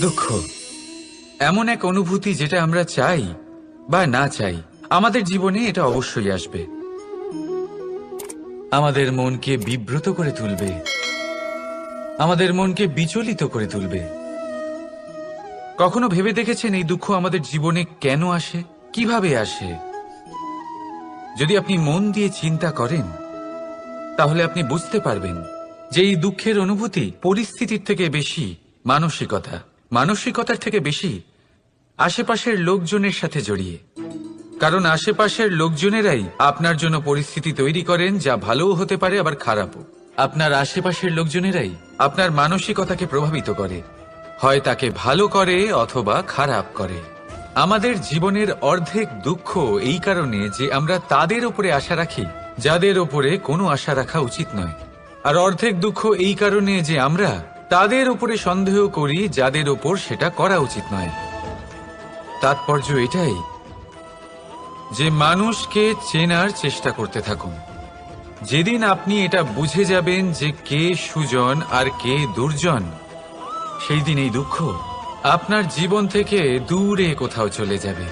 দুঃখ। এমন এক অনুভূতি যেটা আমরা চাই বা না চাই, আমাদের জীবনে এটা অবশ্যই আসবে। আমাদের মনকে বিব্রত করে তুলবে। আমাদের মনকে বিচলিত করে তুলবে। কখনো ভেবে দেখেছেন এই দুঃখ আমাদের জীবনে কেন আসে? কীভাবে আসে? যদি আপনি মন দিয়ে চিন্তা করেন, তাহলে আপনি বুঝতে পারবেন যে এই দুঃখের অনুভূতি পরিস্থিতির থেকে বেশি মানসিকতা। মানসিকতার থেকে বেশি আশেপাশের লোকজনের সাথে জড়িয়ে। কারণ আশেপাশের লোকজনেরাই আপনার জন্য পরিস্থিতি তৈরি করেন যা ভালোও হতে পারে, আবার খারাপও। আপনার আশেপাশের লোকজনেরাই আপনার মানসিকতাকে প্রভাবিত করে। হয় তাকে ভালো করে অথবা খারাপ করে। আমাদের জীবনের অর্ধেক দুঃখ এই কারণে যে আমরা তাদের উপরে আশা রাখি, যাদের ওপরে কোনো আশা রাখা উচিত নয়। আর অর্ধেক দুঃখ এই কারণে যে আমরা তাদের উপরে সন্দেহ করি, যাদের ওপর সেটা করা উচিত নয়। তাৎপর্য এটাই যে মানুষকে চেনার চেষ্টা করতে থাকুন। যেদিন আপনি এটা বুঝে যাবেন যে কে সুজন আর কে দুর্জন, সেই দিন এই দুঃখ আপনার জীবন থেকে দূরে কোথাও চলে যাবে।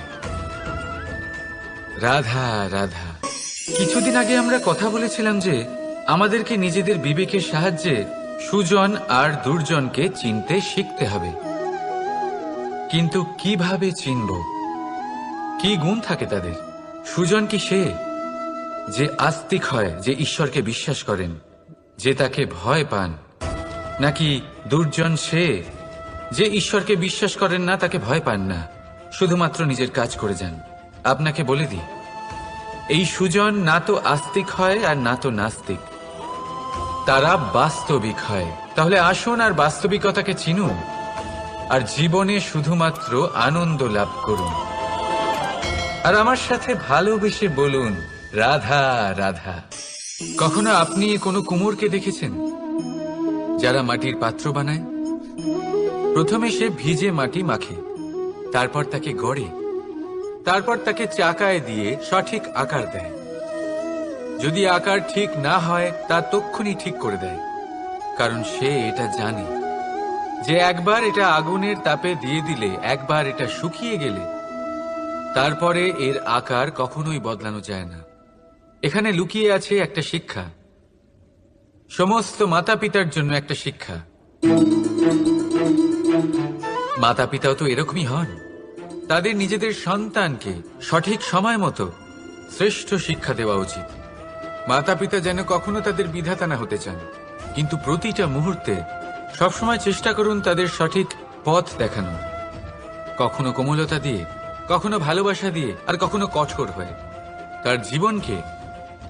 রাধা রাধা। কিছুদিন আগে আমরা কথা বলেছিলাম যে আমাদেরকে নিজেদের বিবেকের সাহায্যে সুজন আর দুর্জনকে চিনতে শিখতে হবে। কিন্তু কীভাবে চিনব? কি গুণ থাকে তাদের? সুজন কি সে যে আস্তিক হয়, যে ঈশ্বরকে বিশ্বাস করেন, যে তাকে ভয় পান? নাকি দুর্জন সে যে ঈশ্বরকে বিশ্বাস করেন না, তাকে ভয় পান না? শুধুমাত্র নিজের কাজ করে যান। আপনাকে বলে দিই, এই সুজন না তো আস্তিক হয় আর না তো নাস্তিক। তারা বাস্তবিক হয়। তাহলে আসুন আর বাস্তবিকতাকে চিনুন। আর জীবনে শুধুমাত্র আনন্দ লাভ করুন। আর আমার সাথে ভালোবেসে বলুন, রাধা রাধা। কখনো আপনি কোনো কুমোরকে দেখেছেন? যারা মাটির পাত্র বানায়? প্রথমে সে ভিজে মাটি মাখে, তারপর তাকে গড়ে, তারপর তাকে চাকায় দিয়ে সঠিক আকার দেয়। যদি আকার ঠিক না হয়, তা তক্ষুনি ঠিক করে দেয়। কারণ সে এটা জানে। যে একবার এটা আগুনের তাপে দিয়ে দিলে, একবার এটা শুকিয়ে গেলে, তারপরে এর আকার কখনোই বদলানো যায় না। এখানে লুকিয়ে আছে একটা শিক্ষা। সমস্ত মাতা পিতার জন্য একটা শিক্ষা। মাতা পিতাও তো এরকমই হন। তাদের নিজেদের সন্তানকে সঠিক সময় মতো শ্রেষ্ঠ শিক্ষা দেওয়া উচিত। মাতা পিতা যেন কখনো তাদের বিধাতা না হতে চান। কিন্তু প্রতিটা মুহূর্তে সবসময় চেষ্টা করুন তাদের সঠিক পথ দেখানো কখনো কোমলতা দিয়ে, কখনো ভালোবাসা দিয়ে, আর কখনো কঠোর হয়ে। তার জীবনকে,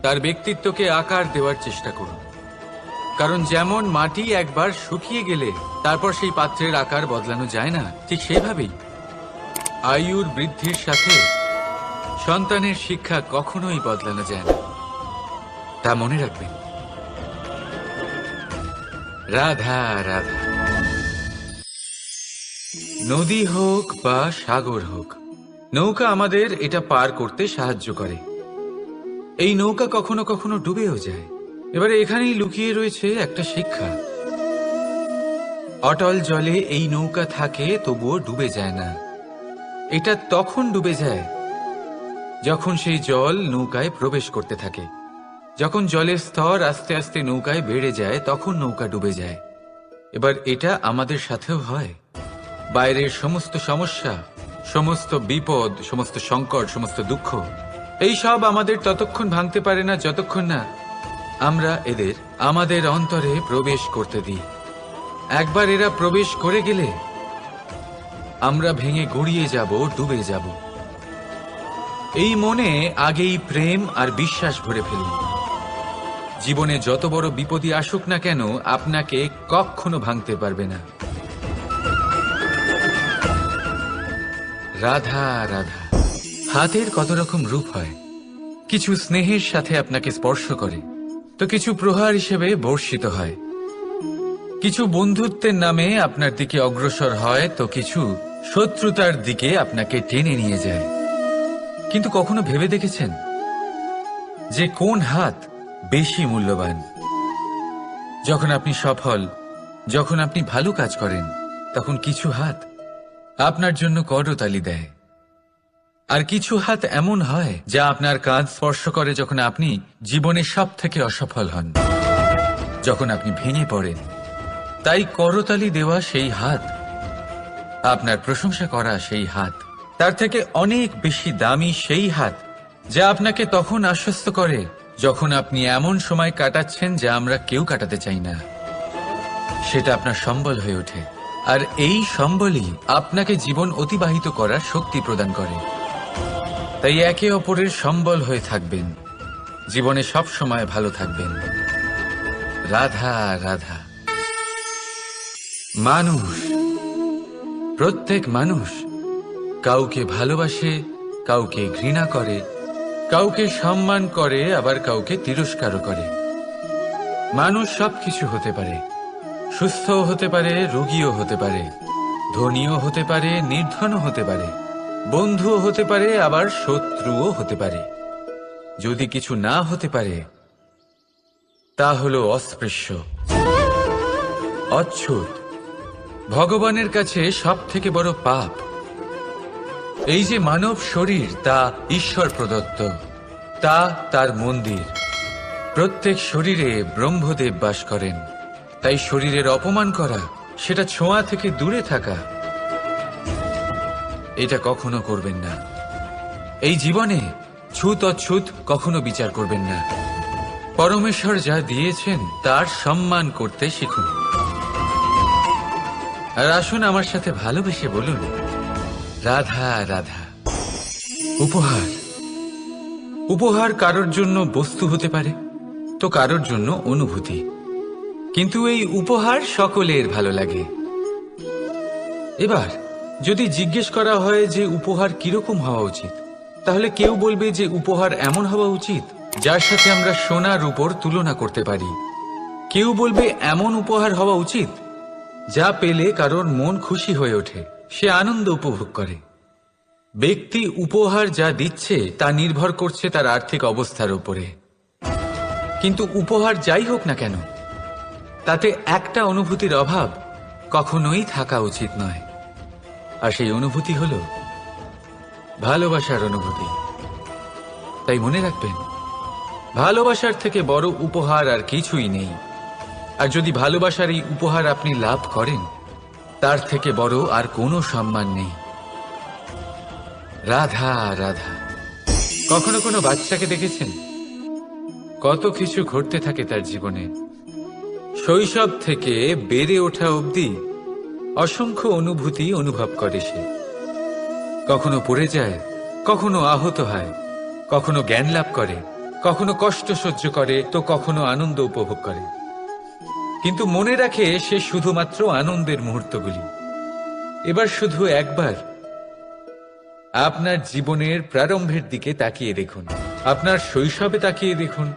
তার ব্যক্তিত্বকে আকার দেওয়ার চেষ্টা করুন। কারণ যেমন মাটি একবার শুকিয়ে গেলে তারপর সেই পাত্রের আকার বদলানো যায় না, ঠিক সেভাবেই আয়ুর বৃদ্ধির সাথে সন্তানের শিক্ষা কখনোই বদলানো যায় না। তা মনে রাখবেন। রাধা রাধা। নদী হোক বা সাগর হোক, নৌকা আমাদের এটা পার করতে সাহায্য করে। এই নৌকা কখনো কখনো ডুবেও যায়। এবারে এখানেই লুকিয়ে রয়েছে একটা শিক্ষা। অটল জলে এই নৌকা থাকে, তবুও ডুবে যায় না। এটা তখন ডুবে যায়, যখন সেই জল নৌকায় প্রবেশ করতে থাকে। যখন জলের স্তর আস্তে আস্তে নৌকায় বেড়ে যায়, তখন নৌকা ডুবে যায়। এবার এটা আমাদের সাথেও হয়। বাইরের সমস্ত সমস্যা, সমস্ত বিপদ, সমস্ত সংকট, সমস্ত দুঃখ, এই সব আমাদের ততক্ষণ ভাঙতে পারে না, যতক্ষণ না আমরা এদের আমাদের অন্তরে প্রবেশ করতে দিই। একবার এরা প্রবেশ করে গেলে আমরা ভেঙে গড়িয়ে যাব, ডুবে যাব। এই মনে আগেই প্রেম আর বিশ্বাস ভরে ফেলুন। জীবনে যত বড় বিপদই আসুক না কেন, আপনাকে কখনো ভাঙতে পারবে না। রাধা রাধা। হাতের কত রকম রূপ হয়। কিছু স্নেহের সাথে আপনাকে স্পর্শ করে। তো কিছু প্রহার হিসেবে বর্ষিত হয়। কিছু বন্ধুত্বের নামে আপনার দিকে অগ্রসর হয়, তো কিছু শত্রুতার দিকে আপনাকে টেনে নিয়ে যায়। কিন্তু কখনো ভেবে দেখেছেন? যে কোন হাত বেশি মূল্যবান। যখন আপনি সফল, যখন আপনি ভালো কাজ করেন, তখন কিছু হাত আপনার জন্য করতালি দেয়। আর কিছু হাত এমন হয়, যা আপনার কাজ স্পর্শ করে যখন আপনি জীবনে সব থেকে অসফল হন। যখন আপনি ভেঙে পড়েন, তাই করতালি দেওয়া সেই হাত, আপনার প্রশংসা করা সেই হাত, তার থেকে অনেক বেশি দামি সেই হাত, যা আপনাকে তখন আশ্বস্ত করে যখন আপনি এমন সময় কাটাচ্ছেন যা আমরা কেউ কাটাতে চাই না, সেটা আপনার সম্বল হয়ে ওঠে। আর এই সম্বলই আপনাকে জীবন অতিবাহিত করার শক্তি প্রদান করে। তাই একে অপরের সম্বল হয়ে থাকবেন। জীবনে সব সময় ভালো থাকবেন। রাধা রাধা। মানুষ। প্রত্যেক মানুষ কাউকে ভালোবাসে, কাউকে ঘৃণা করে কাউকে সম্মান করে, আবার কাউকে তিরস্কারও করে। মানুষ সব কিছু হতে পারে। সুস্থও হতে পারে, রোগীও হতে পারে। ধনীও হতে পারে, নির্ধনও হতে পারে। বন্ধুও হতে পারে, আবার শত্রুও হতে পারে। যদি কিছু না হতে পারে, তা হল অস্পৃশ্য। অচ্ছুত। ভগবানের কাছে সব থেকে বড় পাপ। এই যে মানব শরীর, তা ঈশ্বর প্রদত্ত, তা তার মন্দির। প্রত্যেক শরীরে ব্রহ্মদেব বাস করেন। তাই শরীরের অপমান করা, সেটা ছোঁয়া থেকে দূরে থাকা, এটা কখনো করবেন না। এই জীবনে ছুত অছুত কখনো বিচার করবেন না। পরমেশ্বর যা দিয়েছেন, তার সম্মান করতে শিখুন। আর আসুন আমার সাথে ভালোবেসে বলুন রাধা রাধা। উপহার। উপহার কারোর জন্য বস্তু হতে পারে, তো কারোর জন্য অনুভূতি। কিন্তু এই উপহার সকলের ভালো লাগে। এবার, যদি জিজ্ঞেস করা হয় যে উপহার কীরকম হওয়া উচিত, তাহলে কেউ বলবে যে উপহার এমন হওয়া উচিত, যার সাথে আমরা সোনার উপর তুলনা করতে পারি। কেউ বলবে এমন উপহার হওয়া উচিত, যা পেলে কারোর মন খুশি হয়ে ওঠে। সে আনন্দ উপভোগ করে। ব্যক্তি উপহার যা দিচ্ছে, তা নির্ভর করছে তার আর্থিক অবস্থার উপরে। কিন্তু উপহার যাই হোক না কেন, তাতে একটা অনুভূতির অভাব কখনোই থাকা উচিত নয়। আর সেই অনুভূতি হল ভালোবাসার অনুভূতি। তাই মনে রাখবেন, ভালোবাসার থেকে বড় উপহার আর কিছুই নেই। আর যদি ভালোবাসার এই উপহার আপনি লাভ করেন তার থেকে বড় আর কোনো সম্মান নেই। রাধা রাধা। কখনো কোনো বাচ্চাকে দেখেছেন? কত কিছু ঘটতে থাকে তার জীবনে। শৈশব থেকে বেড়ে ওঠা অবধি অসংখ্য অনুভূতি অনুভব করে সে। কখনো পড়ে যায়, কখনো আহত হয়, কখনো জ্ঞান লাভ করে, কখনো কষ্ট সহ্য করে, তো কখনো আনন্দ উপভোগ করে। কিন্তু মনে রাখে সে শুধুমাত্র আনন্দের মুহূর্তগুলি। এবার শুধু একবার আপনার জীবনের প্রারম্ভের দিকে তাকিয়ে দেখুন। আপনার শৈশবে তাকিয়ে দেখুন।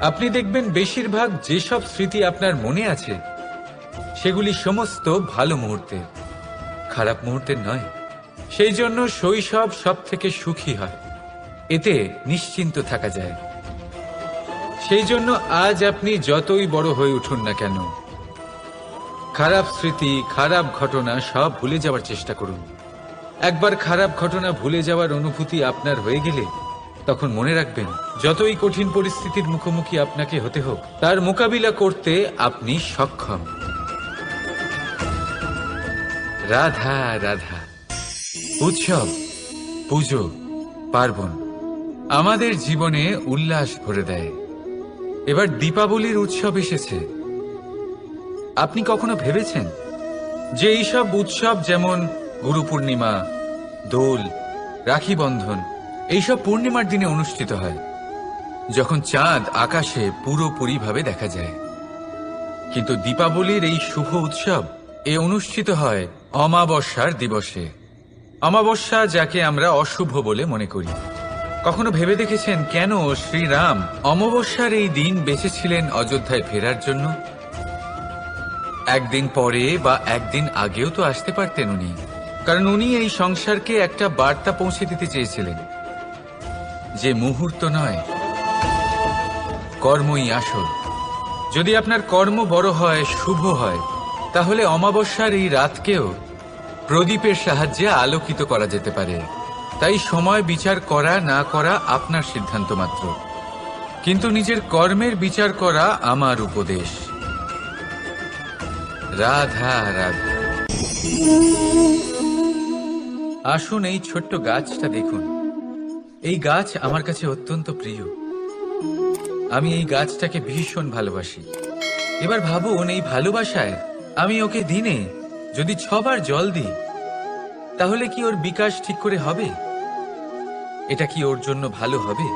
আপনি দেখবেন বেশিরভাগ যেসব স্মৃতি আপনার মনে আছে, সেগুলি সমস্ত ভালো মুহূর্তের, খারাপ মুহূর্তের নয়। সেই জন্য শৈশব সব থেকে সুখী হয়। এতে নিশ্চিন্ত থাকা যায়। সেই জন্য আজ আপনি যতই বড় হয়ে উঠুন না কেন, খারাপ স্মৃতি, খারাপ ঘটনা সব ভুলে যাওয়ার চেষ্টা করুন। একবার খারাপ ঘটনা ভুলে যাওয়ার অনুভূতি আপনার হয়ে গেলে তখন মনে রাখবেন, যতই কঠিন পরিস্থিতির মুখোমুখি আপনাকে হতে হোক, তার মোকাবিলা করতে আপনি সক্ষম। রাধা রাধা। উৎসব, পুজো, পার্বণ আমাদের জীবনে উল্লাস ভরে দেয়। এবার দীপাবলির উৎসব এসেছে। আপনি কখনো ভেবেছেন যে এইসব উৎসব যেমন গুরু পূর্ণিমা, দোল, রাখি বন্ধন, এইসব পূর্ণিমার দিনে অনুষ্ঠিত হয়, যখন চাঁদ আকাশে পুরোপুরিভাবে দেখা যায়। কিন্তু দীপাবলির এই শুভ উৎসব এ অনুষ্ঠিত হয় অমাবস্যার দিবসে। অমাবস্যা যাকে আমরা অশুভ বলে মনে করি। কখনো ভেবে দেখেছেন কেন শ্রীরাম অমাবস্যার এই দিন বেঁচেছিলেন অযোধ্যায় ফেরার জন্য? একদিন পরে বা একদিন আগেও তো আসতে পারতেন উনি। কারণ উনি এই সংসারকে একটা বার্তা পৌঁছে দিতে চেয়েছিলেন। যে মুহূর্ত নয়, কর্মই আসল। যদি আপনার কর্ম বড় হয়, শুভ হয়, তাহলে অমাবস্যার এই রাতকেও প্রদীপের সাহায্যে আলোকিত করা যেতে পারে। তাই সময় বিচার করা না করা আপনার সিদ্ধান্ত মাত্র। কিন্তু নিজের কর্মের বিচার করা আমার উপদেশ। রাধা রাধা। আসুন এই ছোট্ট গাছটা দেখুন। এই গাছ আমার কাছে অত্যন্ত প্রিয়। আমি এই গাছটাকে ভীষণ ভালোবাসি। এবার ভাবুন, এই ভালোবাসায় আমি ওকে দিনে যদি ছবার জল দিই, তাহলে কি ওর বিকাশ ঠিক করে হবে? এটা কি ওর জন্য ভালো হবে?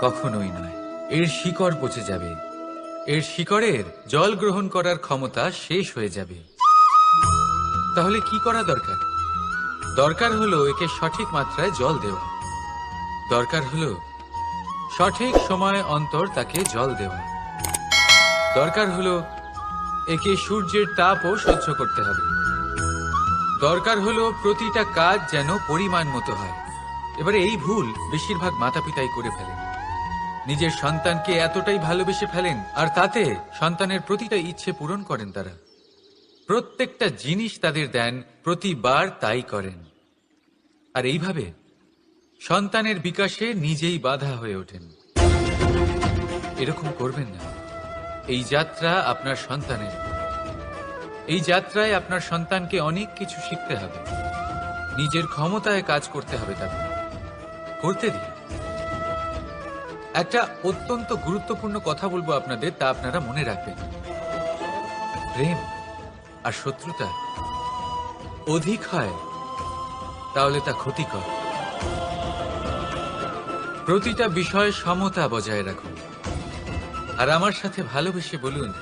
কখনোই নয়। এর শিকড় পচে যাবে। এর শিকড়ের জল গ্রহণ করার ক্ষমতা শেষ হয়ে যাবে। তাহলে কি করা দরকার? দরকার হলো একে সঠিক মাত্রায় জল দেওয়া। দরকার হলো সঠিক সময় অন্তর তাকে জল দেওয়া। দরকার হলো একে সূর্যের তাপও সহ্য করতে হবে। দরকার হলো প্রতিটা কাজ যেন পরিমাণ মতো হয়। এবারে এই ভুল বেশিরভাগ মাতা পিতাই করে ফেলেন। নিজের সন্তানকে এতটাই ভালোবেসে ফেলেন, আর তাতে সন্তানের প্রতিটা ইচ্ছে পূরণ করেন তারা। প্রত্যেকটা জিনিস তাদের দেন, প্রতিবার তাই করেন। আর এইভাবে সন্তানের বিকাশে নিজেই বাধা হয়ে ওঠেন। এরকম করবেন না। এই যাত্রা আপনার সন্তানের। এই যাত্রায় আপনার সন্তানকে অনেক কিছু শিখতে হবে। নিজের ক্ষমতায় কাজ করতে হবে তাকে। করতে দিন। একটা অত্যন্ত গুরুত্বপূর্ণ কথা বলব আপনাদের, তা আপনারা মনে রাখবেন। প্রেম আর শত্রুতা অধিক হয়, তাহলে তা ক্ষতিকর। প্রতিটা বিষয়ে সমতা বজায় রাখুন। আর আমার সাথে ভালোবেসে বলুন,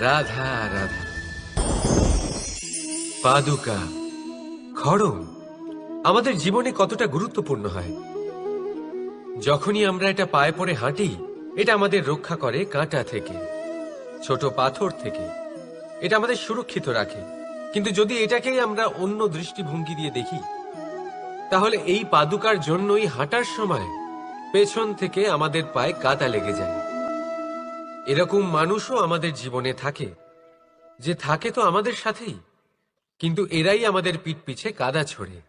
রাধা রাধা। পাদুকা, খড়ম। আমাদের জীবনে কতটা গুরুত্বপূর্ণ হয়। যখনই আমরা এটা পায়ে পড়ে হাঁটি, এটা আমাদের রক্ষা করে কাঁটা থেকে, ছোট পাথর থেকে। এটা আমাদের সুরক্ষিত রাখে। কিন্তু যদি এটাকেই আমরা অন্য দৃষ্টিভঙ্গি দিয়ে দেখি, তাহলে এই পাদুকার জন্যই হাঁটার সময় পেছন থেকে আমাদের পায়ে কাদা লেগে যায়। এরকম মানুষও আমাদের জীবনে থাকে, যে থাকে তো আমাদের সাথেই, কিন্তু এরাই আমাদের পিঠ পিছে কাদা ছড়ে।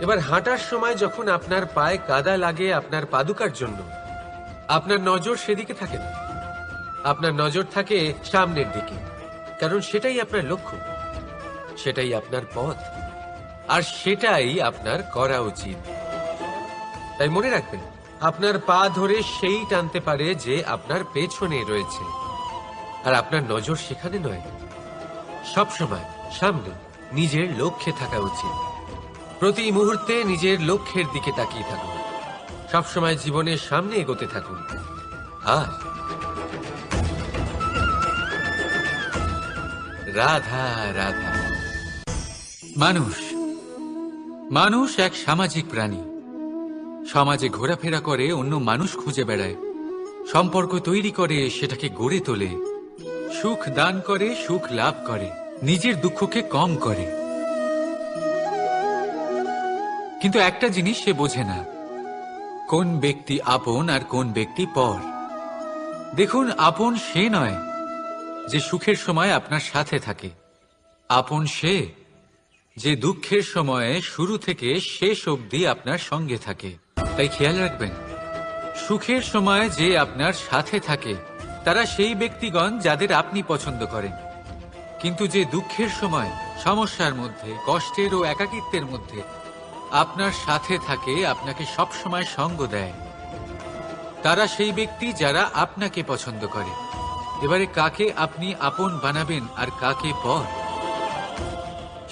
এবার হাঁটার সময় যখন আপনার পায়ে কাদা লাগে আপনার পাদুকার জন্য, আপনার নজর সেদিকে থাকে না। আপনার নজর থাকে সামনের দিকে, কারণ সেটাই আপনার লক্ষ্য, সেটাই আপনার পথ, আর সেটাই আপনার করা উচিত। তাই মনে রাখবেন, আপনার পা ধরে সেই টানতে পারে যে আপনার পেছনে রয়েছে, আর আপনার নজর সেখানে নয়। সবসময় সামনে, নিজের লক্ষ্যে থাকা উচিত। প্রতি মুহূর্তে নিজের লক্ষ্যের দিকে তাকিয়ে থাকুন। সবসময় জীবনের সামনে এগোতে থাকুন। আর রাধা রাধা। মানুষ। মানুষ এক সামাজিক প্রাণী। সমাজে ঘোরাফেরা করে, অন্য মানুষ খুঁজে বেড়ায়। সম্পর্ক তৈরি করে, সেটাকে গড়ে তোলে। সুখ দান করে, সুখ লাভ করে। নিজের দুঃখকে কম করে। কিন্তু একটা জিনিস সে বোঝে না। কোন ব্যক্তি আপন আর কোন ব্যক্তি পর। দেখুন, আপন সে নয় যে সুখের সময় আপনার সাথে থাকে। আপন সে যে দুঃখের সময়ে শুরু থেকে শেষ অবধি আপনার সঙ্গে থাকে। তাই খেয়াল রাখবেন, সুখের সময় যে আপনার সাথে থাকে, তারা সেই ব্যক্তিগণ যাদের আপনি পছন্দ করেন। কিন্তু যে দুঃখের সময়, সমস্যার মধ্যে, কষ্টের ও একাকিত্বের মধ্যে আপনার সাথে থাকে, আপনাকে সব সময় সঙ্গ দেয়। তারা সেই ব্যক্তি যারা আপনাকে পছন্দ করে। এবারে কাকে আপনি আপন বানাবেন আর কাকে পর?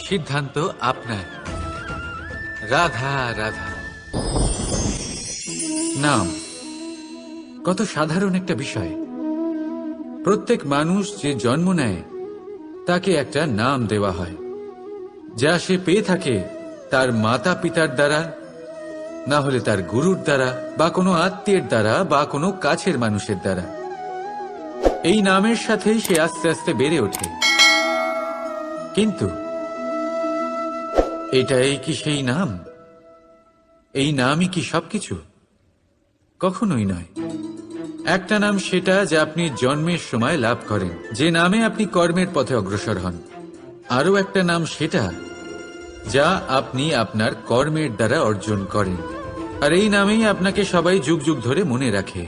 সিদ্ধান্ত আপনার। রাধা রাধা। নাম। কত সাধারণ একটা বিষয়। প্রত্যেক মানুষ যে জন্ম নেয়, তাকে একটা নাম দেওয়া হয়। যা সে পেয়ে থাকে তার মাতা পিতার দ্বারা, না হলে তার গুরুর দ্বারা, বা কোনো আত্মীয়ের দ্বারা, বা কোনো কাছের মানুষের দ্বারা। এই নামের সাথেই সে আস্তে আস্তে বেড়ে ওঠে। কিন্তু, এটাই কি সেই নাম? এই নামই কি সবকিছু? কখনোই নয়। একটা নাম সেটা যা আপনি জন্মের সময় লাভ করেন। যে নামে আপনি কর্মের পথে অগ্রসর হন। আরও একটা নাম সেটা যা আপনি আপনার কর্মের দ্বারা অর্জন করেন। আর এই নামেই আপনাকে সবাই যুগ যুগ ধরে মনে রাখে।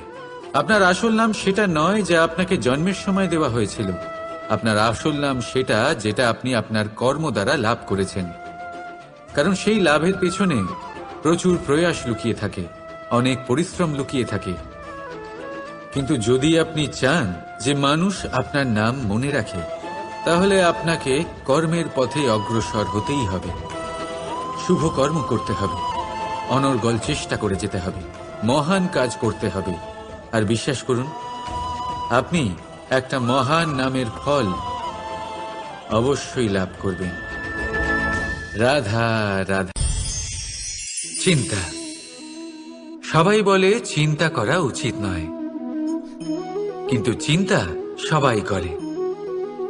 আপনার আসল নাম সেটা নয় যা আপনাকে জন্মের সময় দেওয়া হয়েছিল। আপনার আসল নাম সেটা যেটা আপনি আপনার কর্ম দ্বারা লাভ করেছেন। কারণ সেই লাভের পেছনে প্রচুর প্রয়াস লুকিয়ে থাকে, অনেক পরিশ্রম লুকিয়ে থাকে। কিন্তু যদি আপনি চান যে মানুষ আপনার নাম মনে রাখে, তাহলে আপনাকে কর্মের পথে অগ্রসর হতেই হবে। শুভ কর্ম করতে হবে। অনর্গল চেষ্টা করে যেতে হবে। মহান কাজ করতে হবে। আর বিশ্বাস করুন, আপনি একটা মহান নামের ফল অবশ্যই লাভ করবেন। রাধা রাধা। চিন্তা। সবাই বলে চিন্তা করা উচিত নয়। কিন্তু চিন্তা সবাই করে।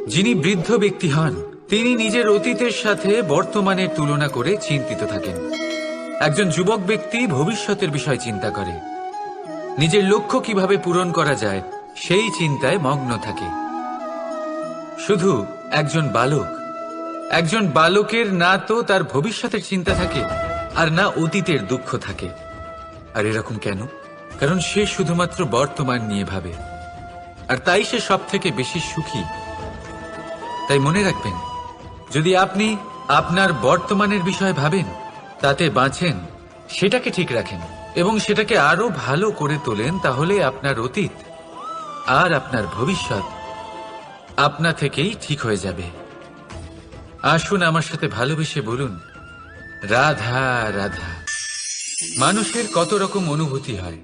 যিনি বৃদ্ধ ব্যক্তি হন তিনি নিজের অতীতের সাথে বর্তমানের তুলনা করে চিন্তিত থাকেন। একজন যুবক ব্যক্তি ভবিষ্যতের বিষয় চিন্তা করে। নিজের লক্ষ্য কীভাবে পূরণ করা যায়, সেই চিন্তায় মগ্ন থাকে। শুধু একজন বালক। একজন বালকের না তো তার ভবিষ্যতের চিন্তা থাকে, আর না অতীতের দুঃখ থাকে। আর এরকম কেন? কারণ সে শুধুমাত্র বর্তমান নিয়ে ভাবে। আর তাই সে সব থেকে বেশি সুখী। তাই মনে রাখবেন যদি আপনি আপনার বর্তমানের বিষয় ভাবেন, তাতে বাঁচেন, সেটাকে ঠিক রাখেন এবং সেটাকে আরও ভালো করে তোলেন, তাহলে আপনার অতীত আর আপনার ভবিষ্যৎ আপনা থেকেই ঠিক হয়ে যাবে। আসুন আমার সাথে ভালোবেসে বলুন, রাধা রাধা। মানুষের কত রকম অনুভূতি হয়,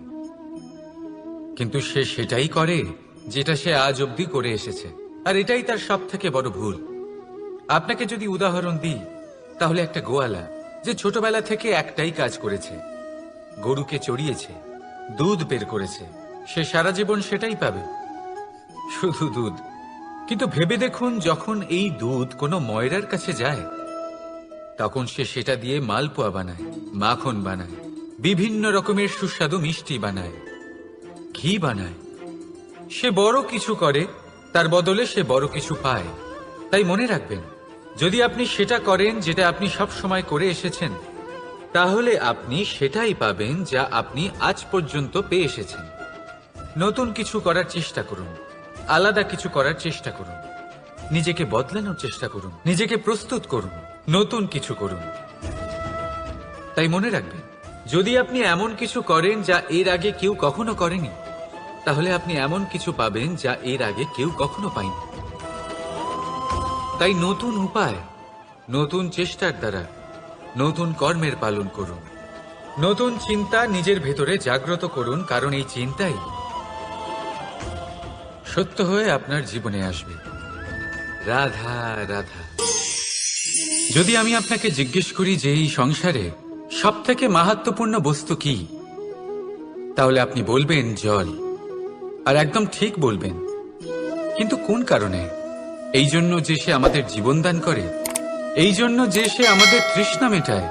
কিন্তু সে সেটাই করে যেটা সে আজ অবধি করে এসেছে। আর এটাই তার সব থেকে বড় ভুল। আপনাকে যদি উদাহরণ দিই, তাহলে একটা গোয়ালা যে ছোটবেলা থেকে একটাই কাজ করেছে। গরুকে চড়িয়েছে, দুধ বের করেছে, সে সারা জীবন সেটাই পাবে। শুধু দুধ। কিন্তু ভেবে দেখুন, যখন এই দুধ কোনো ময়রার কাছে যায়, তখন সে সেটা দিয়ে মালপোয়া বানায়, মাখন বানায়, বিভিন্ন রকমের সুস্বাদু মিষ্টি বানায়, ঘি বানায়। সে বড় কিছু করে, তার বদলে সে বড় কিছু পায়। তাই মনে রাখবেন যদি আপনি সেটা করেন যেটা আপনি সব সময় করে এসেছেন, তাহলে আপনি সেটাই পাবেন যা আপনি আজ পর্যন্ত পেয়ে এসেছেন। নতুন কিছু করার চেষ্টা করুন, আলাদা কিছু করার চেষ্টা করুন, নিজেকে বদলানোর চেষ্টা করুন, নিজেকে প্রস্তুত করুন, নতুন কিছু করুন। তাই মনে রাখবেন, যদি আপনি এমন কিছু করেন যা এর আগে কেউ কখনো করেনি, তাহলে আপনি এমন কিছু পাবেন যা এর আগে কেউ কখনো পায়নি। তাই নতুন উপায়, নতুন চেষ্টার দ্বারা নতুন কর্মের পালন করুন। নতুন চিন্তা নিজের ভেতরে জাগ্রত করুন, কারণ এই চিন্তাই সত্য হয়ে আপনার জীবনে আসবে। রাধা রাধা। যদি আমি আপনাকে জিজ্ঞেস করি যে এই সংসারে সব থেকে মাহাত্মপূর্ণ বস্তু কি, তাহলে আপনি বলবেন জল। আর একদম ঠিক বলবেন। কিন্তু কোন কারণে? এই জন্য যে সে আমাদের জীবন দান করে এই জন্য যে সে আমাদের তৃষ্ণা মেটায়।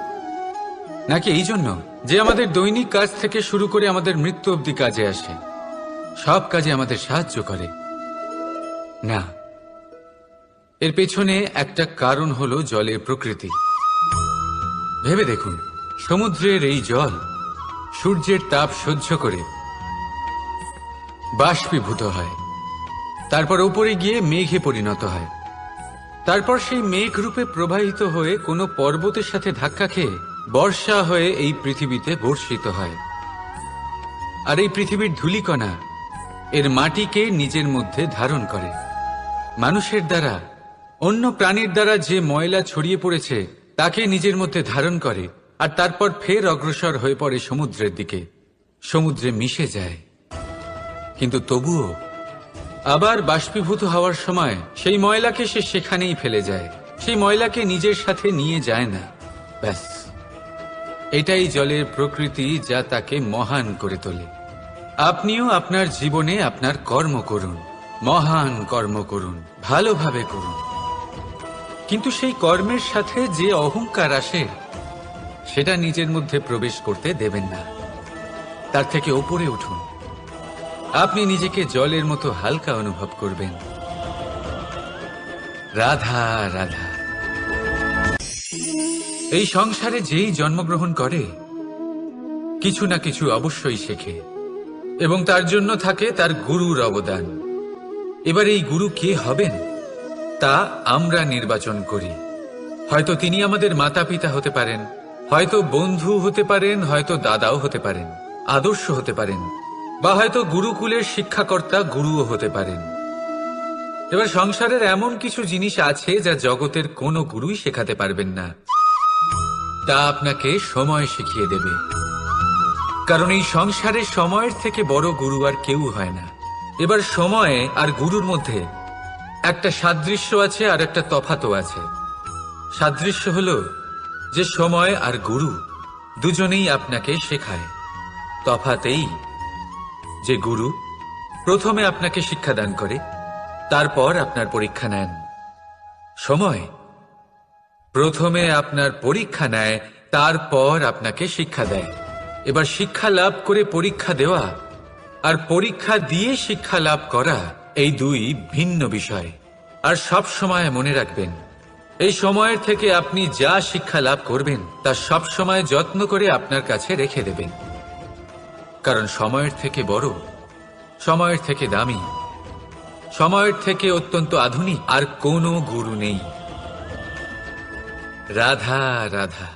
নাকি এই জন্য যে আমাদের দৈনিক কাজ থেকে শুরু করে আমাদের মৃত্যু অবধি কাজে আসে। সব কাজে আমাদের সাহায্য করে। না, এর পেছনে একটা কারণ হলো জলের প্রকৃতি। ভেবে দেখুন, সমুদ্রের এই জল সূর্যের তাপ সহ্য করে বাষ্পীভূত হয়। তারপর উপরে গিয়ে মেঘে পরিণত হয়। তারপর সেই মেঘ রূপে প্রবাহিত হয়ে কোনো পর্বতের সাথে ধাক্কা খেয়ে বর্ষা হয়ে এই পৃথিবীতে বর্ষিত হয়। আর এই পৃথিবীর ধূলিকণা এর মাটিকে নিজের মধ্যে ধারণ করে। মানুষের দ্বারা, অন্য প্রাণীর দ্বারা যে ময়লা ছড়িয়ে পড়েছে, তাকে নিজের মধ্যে ধারণ করে আর তারপর ফের অগ্রসর হয়ে পড়ে সমুদ্রের দিকে। সমুদ্রে মিশে যায়। কিন্তু তবুও আবার বাষ্পীভূত হওয়ার সময় সেই ময়লাকে সে সেখানেই ফেলে যায়। সেই ময়লাকে নিজের সাথে নিয়ে যায় না। ব্যাস। এটাই জলের প্রকৃতি যা তাকে মহান করে তোলে। আপনিও আপনার জীবনে আপনার কর্ম করুন। মহান কর্ম করুন। ভালোভাবে করুন। কিন্তু সেই কর্মের সাথে যে অহংকার আসে, সেটা নিজের মধ্যে প্রবেশ করতে দেবেন না। তার থেকে ওপরে উঠুন। আপনি নিজেকে জলের মতো হালকা অনুভব করবেন। রাধা রাধা। এই সংসারে যেই জন্মগ্রহণ করে, কিছু না কিছু অবশ্যই শেখে। এবং তার জন্য থাকে তার গুরুর অবদান। এবার এই গুরু কে হবেন, তা আমরা নির্বাচন করি। হয়তো তিনি আমাদের মাতা পিতা হতে পারেন, হয়তো বন্ধু হতে পারেন, হয়তো দাদাও হতে পারেন, আদর্শ হতে পারেন। বা হয়তো গুরুকুলের শিক্ষাকর্তা গুরুও হতে পারেন। এবার সংসারের এমন কিছু জিনিস আছে যা জগতের কোনো গুরুই শেখাতে পারবেন না। তা আপনাকে সময় শিখিয়ে দেবে। কারণ এই সংসারে সময়ের থেকে বড় গুরু আর কেউ হয় না। এবার সময়ে আর গুরুর মধ্যে একটা সাদৃশ্য আছে আর একটা তফাতও আছে। সাদৃশ্য হল যে সময় আর গুরু দুজনেই আপনাকে শেখায়। তফাতেই যে গুরু প্রথমে আপনাকে শিক্ষাদান করে, তারপর আপনার পরীক্ষা নেন। সময়। প্রথমে আপনার পরীক্ষা নেয়, তারপর আপনাকে শিক্ষা দেয়। এবার শিক্ষা লাভ করে পরীক্ষা দেওয়া আর পরীক্ষা দিয়ে শিক্ষা লাভ করা, এই দুই ভিন্ন বিষয়। আর সব সময় মনে রাখবেন, এই সময়ের থেকে আপনি যা শিক্ষা লাভ করবেন, তা সব সময় যত্ন করে আপনার কাছে রেখে দেবেন। কারণ সময়ের থেকে বড়, সময়ের থেকে দামি, সময়ের থেকে অত্যন্ত আধুনিক, আর কোনো গুরু নেই। রাধা রাধা।